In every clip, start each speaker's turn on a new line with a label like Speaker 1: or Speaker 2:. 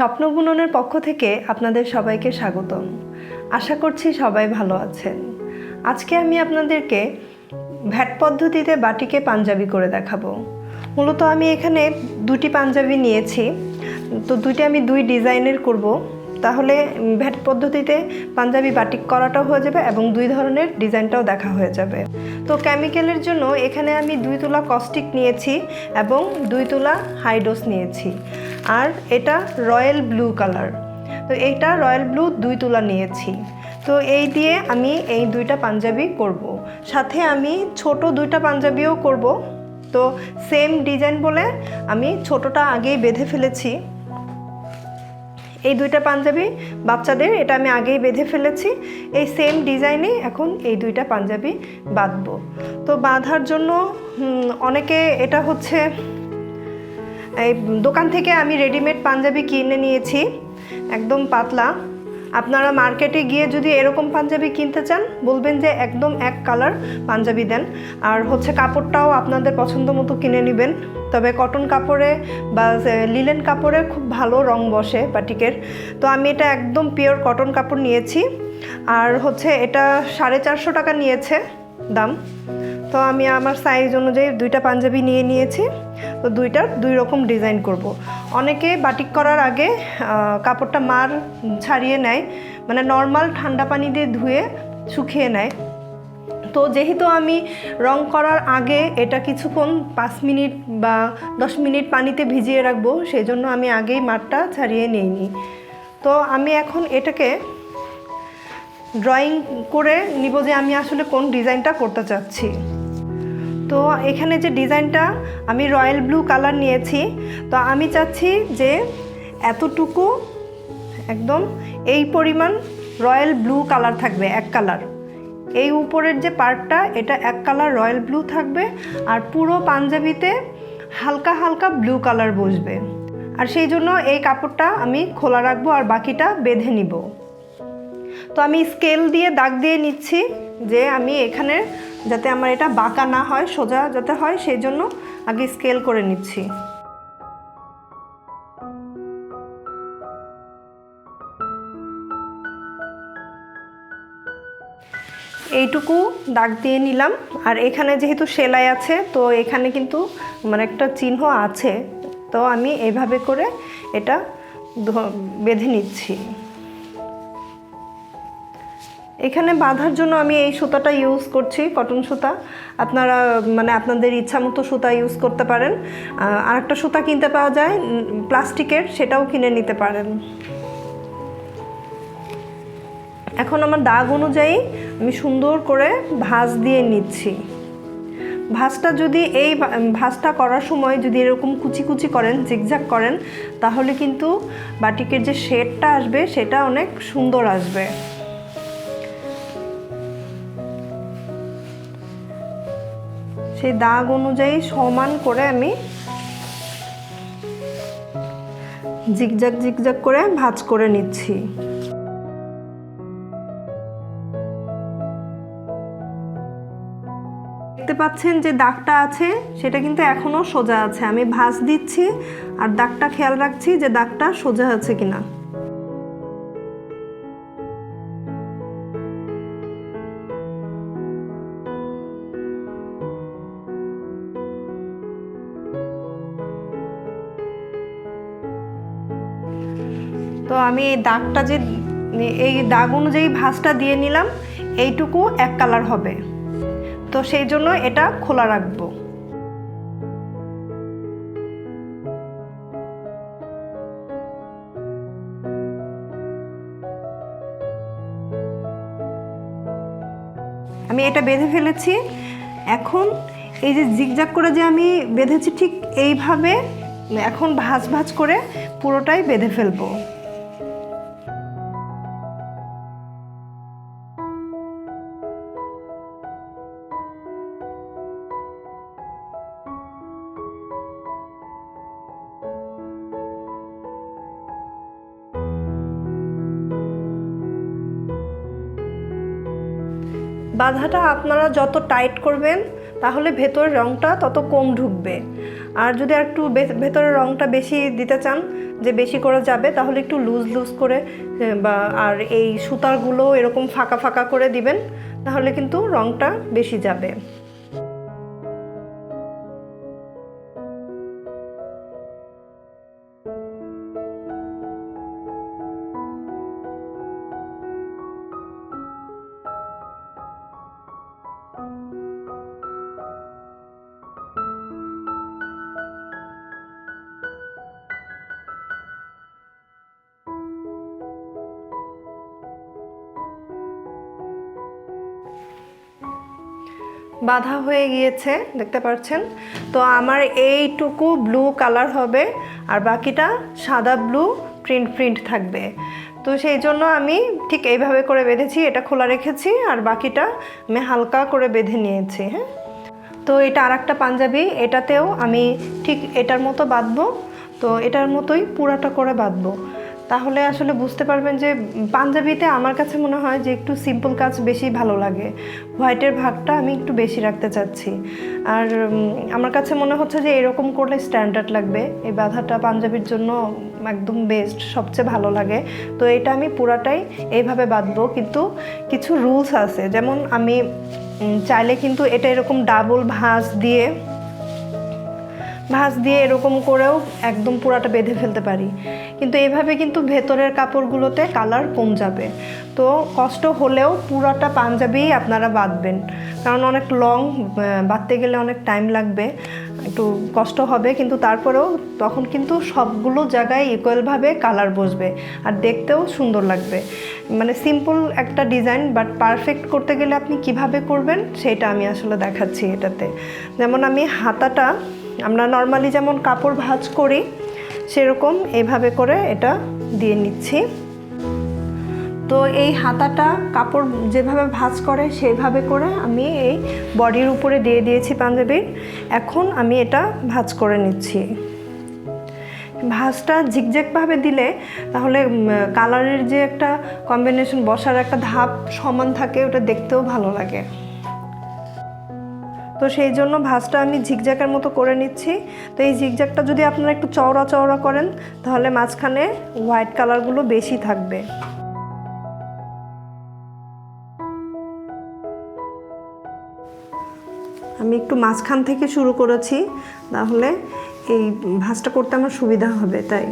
Speaker 1: স্বপ্ন বুননের পক্ষ থেকে আপনাদের সবাইকে স্বাগতম। আশা করছি সবাই ভালো আছেন। আজকে আমি আপনাদেরকে ভ্যাট পদ্ধতিতে বাটিকে পাঞ্জাবি করে দেখাবো। মূলত আমি এখানে দুটি পাঞ্জাবি নিয়েছি। তো দুইটি আমি দুই ডিজাইনের করব। তাহলে ভ্যাট পদ্ধতিতে পাঞ্জাবি বাটিক করাটাও হয়ে যাবে এবং দুই ধরনের ডিজাইনটাও দেখা হয়ে যাবে। তো কেমিক্যালের জন্য এখানে আমি দুই তোলা কস্টিক নিয়েছি এবং দুই তুলা হাইডোস নিয়েছি। আর এটা রয়্যাল ব্লু কালার। তো এইটা রয়্যাল ব্লু দুই তুলা নিয়েছি। তো এই দিয়ে আমি এই দুইটা পাঞ্জাবি করব। সাথে আমি ছোট দুইটা পাঞ্জাবিও করব। তো সেম ডিজাইন বলে আমি ছোটটা আগেই বেঁধে ফেলেছি। এই দুইটা পাঞ্জাবি বাচ্চাদের, এটা আমি আগেই বেঁধে ফেলেছি। এই সেম ডিজাইনে এখন এই দুইটা পাঞ্জাবি বাঁধবো। তো বাঁধার জন্য অনেকে এটা হচ্ছে এই দোকান থেকে আমি রেডিমেড পাঞ্জাবি কিনে নিয়েছি, একদম পাতলা। আপনারা মার্কেটে গিয়ে যদি এরকম পাঞ্জাবি কিনতে চান, বলবেন যে একদম এক কালার পাঞ্জাবি দেন। আর হচ্ছে কাপড়টাও আপনাদের পছন্দ মতো কিনে নেবেন। তবে কটন কাপড়ে বা লিলেন কাপড়ে খুব ভালো রং বসে বাটিকের তো আমি এটা একদম পিওর কটন কাপড় নিয়েছি। আর হচ্ছে এটা সাড়ে চারশো টাকা নিয়েছে দাম। তো আমি আমার সাইজ অনুযায়ী দুইটা পাঞ্জাবি নিয়ে নিয়েছি। তো দুইটার দুই রকম ডিজাইন করব। অনেকে বাটিক করার আগে কাপড়টা মার ছাড়িয়ে নেয় মানে নর্মাল ঠান্ডা পানি দিয়ে ধুয়ে শুকিয়ে নেয়। তো যেহেতু আমি রং করার আগে এটা কিছুক্ষণ পাঁচ মিনিট বা দশ মিনিট পানিতে ভিজিয়ে রাখব সেই জন্য আমি আগেই মারটা ছাড়িয়ে নিইনি। তো আমি এখন এটাকে ড্রয়িং করে নিব যে আমি আসলে কোন ডিজাইনটা করতে চাচ্ছি। তো এখানে যে ডিজাইনটা আমি রয়্যাল ব্লু কালার নিয়েছি, তো আমি চাচ্ছি যে এতটুকু একদম এই পরিমাণ রয়্যাল ব্লু কালার থাকবে, এক কালার। এই উপরের যে পার্টটা, এটা এক কালার রয়্যাল ব্লু থাকবে আর পুরো পাঞ্জাবিতে হালকা হালকা ব্লু কালার বসবে। আর সেই জন্য এই কাপড়টা আমি খোলা রাখব আর বাকিটা বেঁধে নিব। তো আমি স্কেল দিয়ে দাগ দিয়ে নিচ্ছি যে আমি এখানে যাতে আমার এটা বাঁকা না হয়, সোজা যাতে হয় সেই জন্য আগে স্কেল করে নিচ্ছি। এইটুকু দাগ দিয়ে নিলাম। আর এখানে যেহেতু সেলাই আছে, তো এখানে কিন্তু মানে একটা চিহ্ন আছে। তো আমি এভাবে করে এটা বেঁধে নিচ্ছি। এখানে বাঁধার জন্য আমি এই সুতাটা ইউজ করছি কটন সুতা। আপনারা মানে আপনাদের ইচ্ছা মতো সুতা ইউজ করতে পারেন। আহ, আরেকটা সুতা কিনতে পাওয়া যায় প্লাস্টিকের সেটাও কিনে নিতে পারেন। এখন আমার দাগ অনুযায়ী আমি সুন্দর করে ভাঁজ দিয়ে নিচ্ছি। ভাঁজটা যদি এই ভাঁজটা করার সময় যদি এরকম কুচি কুচি করেন জিগঝাগ করেন তাহলে কিন্তু বাটিকের যে শেডটা আসবে সেটা অনেক সুন্দর আসবে। সেই দাগ অনুযায়ী সমান করে আমি জিগজাগ জিগজাগ করে ভাঁজ করে নিচ্ছি। দেখতে পাচ্ছেন যে দাগটা আছে, সেটা কিন্তু এখনও সোজা আছে। আমি ভাঁজ দিচ্ছি আর দাগটা খেয়াল রাখছি যে দাগটা সোজা আছে কিনা। আমি এই দাগটা যে, এই দাগ অনুযায়ী ভাঁজটা দিয়ে নিলাম, এইটুকু এক কালার হবে। তো সেই জন্য এটা খোলা রাখব। আমি এটা বেঁধে ফেলেছি। এখন এই যে জিগজাগ করে যে আমি বেঁধেছি ঠিক এইভাবে, এখন ভাঁজ ভাঁজ করে পুরোটাই বেঁধে ফেলব। বাঁধাটা আপনারা যত টাইট করবেন, তাহলে ভেতরের রঙটা তত কম ঢুকবে। আর যদি একটু ভেতরের রঙটা বেশি দিতে চান, যে বেশি করে যাবে, তাহলে একটু লুজ লুজ করে বা, আর এই সুতারগুলো এরকম ফাঁকা ফাঁকা করে দিবেন, তাহলে কিন্তু রঙটা বেশি যাবে। বাঁধা হয়ে গিয়েছে, দেখতে পাচ্ছেন? তো আমার এইটুকু ব্লু কালার হবে, আর বাকিটা সাদা ব্লু প্রিন্ট প্রিন্ট থাকবে। তো সেই জন্য আমি ঠিক এইভাবে করে বেঁধেছি, এটা খোলা রেখেছি, আর বাকিটা আমি হালকা করে বেঁধে নিয়েছি হ্যাঁ? তো এটা আর একটা পাঞ্জাবি, এটাতেও আমি ঠিক এটার মতো বাঁধবো, তো এটার মতোই পুরাটা করে বাঁধবো। তাহলে আসলে বুঝতে পারবেন যে পাঞ্জাবিতে আমার কাছে মনে হয় যে একটু সিম্পল কাজ বেশি ভালো লাগে। হোয়াইটের ভাগটা আমি একটু বেশি রাখতে চাচ্ছি। আর আমার কাছে মনে হচ্ছে যে এরকম করলে স্ট্যান্ডার্ড লাগবে। এই বাধাটা পাঞ্জাবির জন্য একদম বেস্ট সবচেয়ে ভালো লাগে। তো এটা আমি পুরাটাই এইভাবে বাঁধবো। কিন্তু কিছু রুলস আছে। যেমন আমি চাইলে কিন্তু এটা এরকম ডাবল ভাঁজ দিয়ে ভাঁজ দিয়ে এরকম করেও একদম পুরাটা বেঁধে ফেলতে পারি। কিন্তু এভাবে কিন্তু ভেতরের কাপড়গুলোতে কালার কম যাবে। তো কষ্ট হলেও পুরাটা পাঞ্জাবি আপনারা বাঁধবেন। কারণ অনেক লং বাঁধতে গেলে অনেক টাইম লাগবে। একটু কষ্ট হবে, কিন্তু তারপরেও তখন কিন্তু সবগুলো জায়গায় ইকুয়ালভাবে কালার বসবে। আর দেখতেও সুন্দর লাগবে। মানে সিম্পল একটা ডিজাইন বাট পারফেক্ট করতে গেলে আপনি কীভাবে করবেন, সেটা আমি আসলে দেখাচ্ছি এটাতে। যেমন আমি হাতাটা আমরা নর্মালি যেমন কাপড় ভাঁজ করি, সেরকম এভাবে করে এটা দিয়ে নিচ্ছি। তো এই হাতাটা কাপড় যেভাবে ভাজ করে, সেভাবে করে আমি এই বডির উপরে দিয়ে দিয়েছি পাঞ্জাবির এখন আমি এটা ভাঁজ করে নিচ্ছি। ভাঁজটা ঝিকঝ্যাকভাবে দিলে তাহলে কালারের যে একটা কম্বিনেশন বসার একটা ধাপ সমান থাকে, ওটা দেখতেও ভালো লাগে। তো সেই জন্য ভাঁজটা আমি ঝিকঝ্যাকের মতো করে নিচ্ছি। তো এই ঝিকঝ্যাকটা যদি আপনারা একটু চওড়া চওড়া করেন, তাহলে মাঝখানে হোয়াইট কালারগুলো বেশি থাকবে। আমি একটু মাঝখান থেকে শুরু করেছি, তাহলে এই ভাঁজটা করতে আমার সুবিধা হবে, তাই।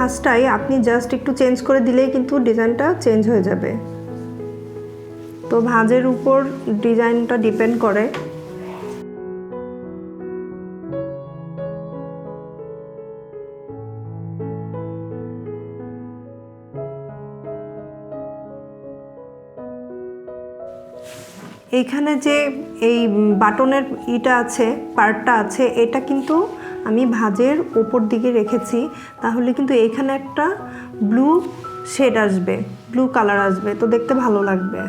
Speaker 1: ভাঁজটাই আপনি জাস্ট একটু চেঞ্জ করে দিলেই কিন্তু ডিজাইনটা চেঞ্জ হয়ে যাবে। তো ভাঁজের উপর ডিজাইনটা ডিপেন্ড করে। এইখানে যে এই বাটনের ইটা আছে পার্টটা আছে, এটা কিন্তু আমি ভাজের ওপর দিকে রেখেছি, তাহলে কিন্তু এখানে একটা ব্লু শেড আসবে ব্লু কালার আসবে, তো দেখতে ভালো লাগবে।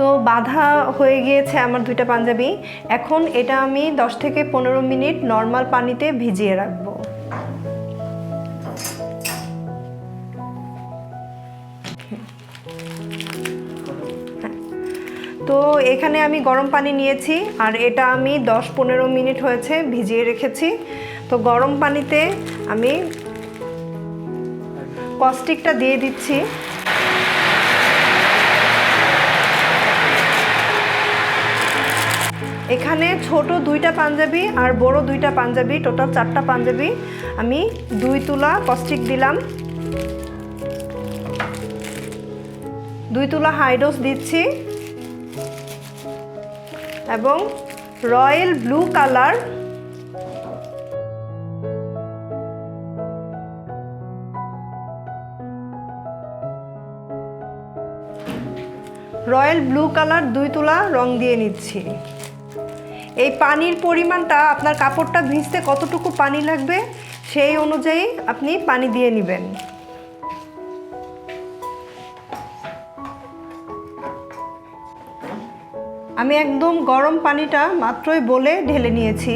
Speaker 1: তো বাধা হয়ে গিয়েছে আমার দুইটা পাঞ্জাবি। এখন এটা আমি দশ থেকে পনেরো মিনিট নর্মাল পানিতে ভিজিয়ে রাখব। তো এখানে আমি গরম পানি নিয়েছি, আর এটা আমি দশ পনেরো মিনিট হয়েছে ভিজিয়ে রেখেছি। তো গরম পানিতে আমি কস্টিকটা দিয়ে দিচ্ছি। এখানে ছোট দুইটা পাঞ্জাবি আর বড় দুইটা পাঞ্জাবি টোটাল চারটা পাঞ্জাবি। আমি দুই তুলা কস্টিক দিলাম। দুই তুলা হাইডোস দিচ্ছি। এবং royal blue colour. Royal blue colour দুই তুলা রং দিয়ে নিচ্ছি। এই পানির পরিমাণটা আপনার কাপড়টা ভিজতে কতটুকু পানি লাগবে সেই অনুযায়ী আপনি পানি দিয়ে নেবেন। আমি একদম গরম পানিটা মাত্রই বলে ঢেলে নিয়েছি।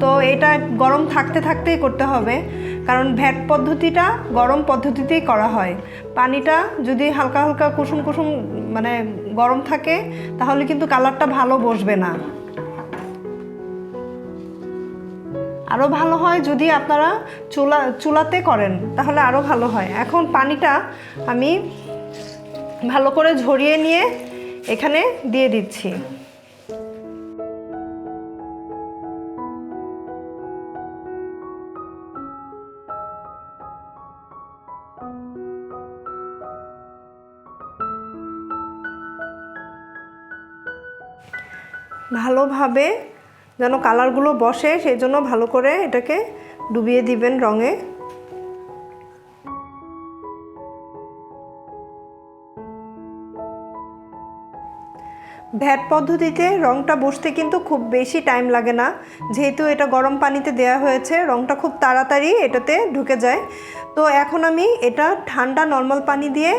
Speaker 1: তো এটা গরম থাকতে থাকতেই করতে হবে, কারণ ভ্যাট পদ্ধতিটা গরম পদ্ধতিতেই করা হয়। পানিটা যদি হালকা হালকা কুসুম কুসুম মানে গরম থাকে, তাহলে কিন্তু কালারটা ভালো বসবে না। আরও ভালো হয় যদি আপনারা চুলা, চুলাতে করেন, তাহলে আরও ভালো হয়। এখন পানিটা আমি ভালো করে ঝরিয়ে নিয়ে এখানে দিয়ে দিচ্ছি। ভালোভাবে যেন কালারগুলো বসে সেই জন্য ভালো করে এটাকে ডুবিয়ে দিবেন রঙে। ভ্যাট পদ্ধতিতে রঙটা বসতে কিন্তু খুব বেশি টাইম লাগে না। যেহেতু এটা গরম পানিতে দেয়া হয়েছে রঙটা খুব তাড়াতাড়ি এটাতে ঢুকে যায়। তো এখন আমি এটা ঠান্ডা নর্মাল পানি দিয়ে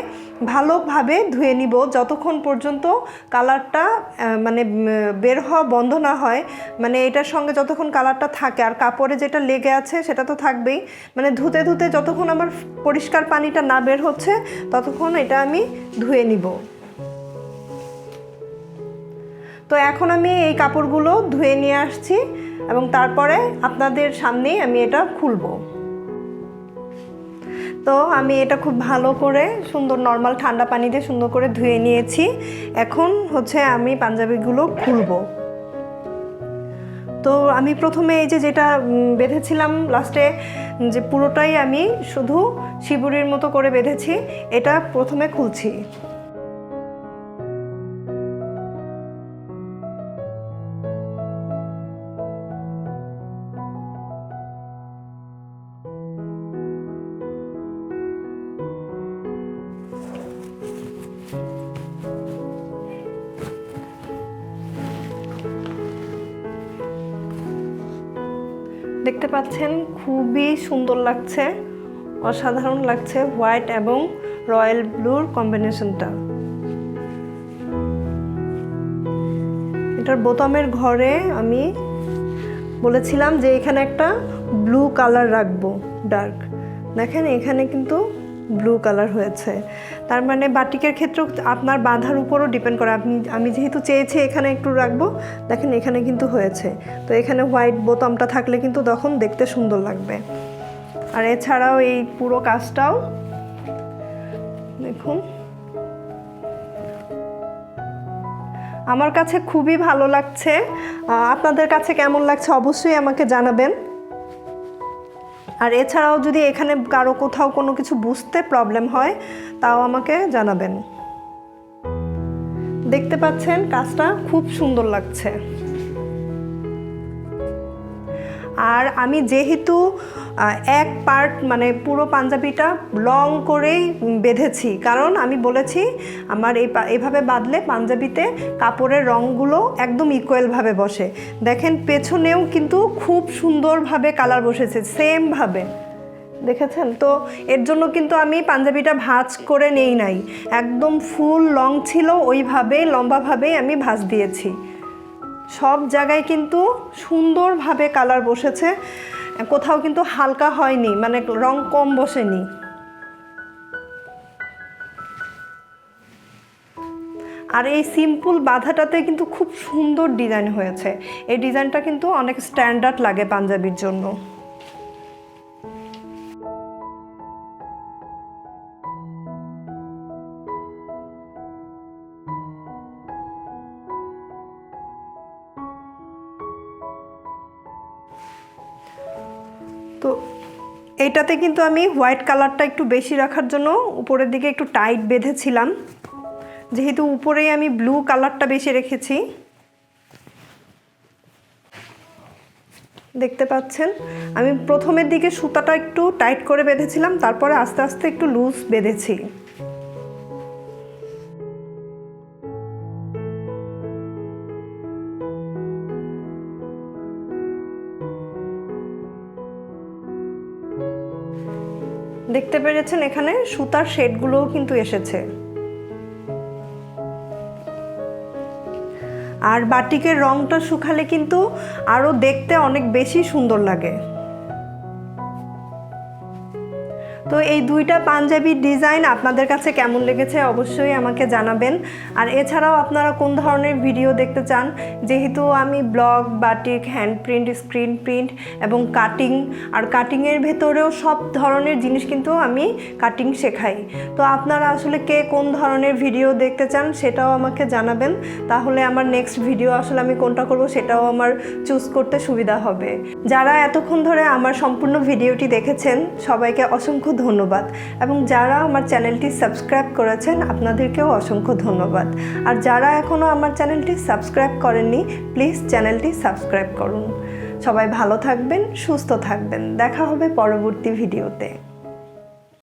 Speaker 1: ভালোভাবে ধুয়ে নিব। যতক্ষণ পর্যন্ত কালারটা মানে বের হওয়া বন্ধ না হয় মানে এটার সঙ্গে যতক্ষণ কালারটা থাকে, আর কাপড়ে যেটা লেগে আছে সেটা তো থাকবেই। মানে ধুতে ধুতে যতক্ষণ আমার পরিষ্কার পানিটা না বের হচ্ছে, ততক্ষণ এটা আমি ধুয়ে নিব। তো এখন আমি এই কাপড়গুলো ধুয়ে নিয়ে আসছি এবং তারপরে আপনাদের সামনেই আমি এটা খুলবো। তো আমি এটা খুব ভালো করে সুন্দর নর্মাল ঠান্ডা পানি দিয়ে সুন্দর করে ধুয়ে নিয়েছি। এখন হচ্ছে আমি পাঞ্জাবিগুলো খুলবো। তো আমি প্রথমে এই যে যেটা বেঁধেছিলাম লাস্টে যে পুরোটাই আমি শুধু শিবুরির মতো করে বেঁধেছি, এটা প্রথমে খুলছি। দেখতে পাচ্ছেন, খুবই সুন্দর লাগছে, অসাধারণ লাগছে হোয়াইট এবং রয়্যাল ব্লুর কম্বিনেশনটা। এটার বোতামের ঘরে আমি বলেছিলাম যে এখানে একটা ব্লু কালার রাখব, ডার্ক। দেখেন, এখানে কিন্তু ব্লু কালার হয়েছে। তার মানে বাটিকের ক্ষেত্রেও আপনার বাঁধার উপরও ডিপেন্ড করে। আপনি, আমি যেহেতু চেয়েছি এখানে একটু রাখব, দেখেন এখানে কিন্তু হয়েছে। তো এখানে হোয়াইট বোতামটা থাকলে কিন্তু তখন দেখতে সুন্দর লাগবে। আর এছাড়াও এই পুরো কাজটাও, দেখুন। আমার কাছে খুবই ভালো লাগছে। আপনাদের কাছে কেমন লাগছে অবশ্যই আমাকে জানাবেন। আর এছাড়াও যদি এখানে কারও কোথাও কোনো কিছু বুঝতে প্রবলেম হয়, তাও আমাকে জানাবেন। দেখতে পাচ্ছেন, কাজটা খুব সুন্দর লাগছে। আর আমি যেহেতু এক পার্ট মানে পুরো পাঞ্জাবিটা লং করেই বেঁধেছি। কারণ আমি বলেছি, আমার এই এভাবে বাঁধলে পাঞ্জাবিতে কাপড়ের রঙগুলো একদম ইকুয়ালভাবে বসে। দেখেন, পেছনেও কিন্তু খুব সুন্দরভাবে কালার বসেছে সেমভাবে দেখেছেন? তো এর জন্য কিন্তু আমি পাঞ্জাবিটা ভাঁজ করে নেই নাই। একদম ফুল লং ছিল, ওইভাবেই, লম্বাভাবেই আমি ভাঁজ দিয়েছি। সব জায়গায় কিন্তু সুন্দরভাবে কালার বসেছে। কোথাও কিন্তু হালকা হয়নি মানে রং কম বসেনি। আর এই সিম্পল বাধাটাতে কিন্তু খুব সুন্দর ডিজাইন হয়েছে। এই ডিজাইনটা কিন্তু অনেক স্ট্যান্ডার্ড লাগে পাঞ্জাবির জন্য। তো এইটাতে কিন্তু আমি হোয়াইট কালারটা একটু বেশি রাখার জন্য উপরের দিকে একটু টাইট বেঁধেছিলাম। যেহেতু উপরেই আমি ব্লু কালারটা বেশি রেখেছি। দেখতে পাচ্ছেন? আমি প্রথমের দিকে সুতাটা একটু টাইট করে বেঁধেছিলাম, তারপরে আস্তে আস্তে একটু লুজ বেঁধেছি। দেখতে পেরেছেন এখানে সুতার শেডগুলোও কিন্তু এসেছে। আর বাটিকের রংটা শুকালে কিন্তু আরও দেখতে অনেক বেশি সুন্দর লাগে। তো এই দুইটা পাঞ্জাবির ডিজাইন আপনাদের কাছে কেমন লেগেছে অবশ্যই আমাকে জানাবেন। আর এছাড়াও আপনারা কোন ধরনের ভিডিও দেখতে চান, যেহেতু আমি blog, batik hand print screen print এবং কাটিং, আর কাটিংয়ের ভেতরেও সব ধরনের জিনিস কিন্তু আমি কাটিং শেখাই। তো আপনারা আসলে কে কোন ধরনের ভিডিও দেখতে চান সেটাও আমাকে জানাবেন। তাহলে আমার নেক্সট ভিডিও আসলে আমি কোনটা করব সেটাও আমার চুজ করতে সুবিধা হবে। যারা এতক্ষণ ধরে আমার সম্পূর্ণ ভিডিওটি দেখেছেন, সবাইকে অসংখ্য ধন্যবাদ। এবং যারা আমার চ্যানেলটি সাবস্ক্রাইব করেছেন, আপনাদেরকেও অসংখ্য ধন্যবাদ। আর যারা এখনও আমার চ্যানেলটি সাবস্ক্রাইব করেননি, প্লিজ চ্যানেলটি সাবস্ক্রাইব করুন। সবাই ভালো থাকবেন, সুস্থ থাকবেন। দেখা হবে পরবর্তী ভিডিওতে।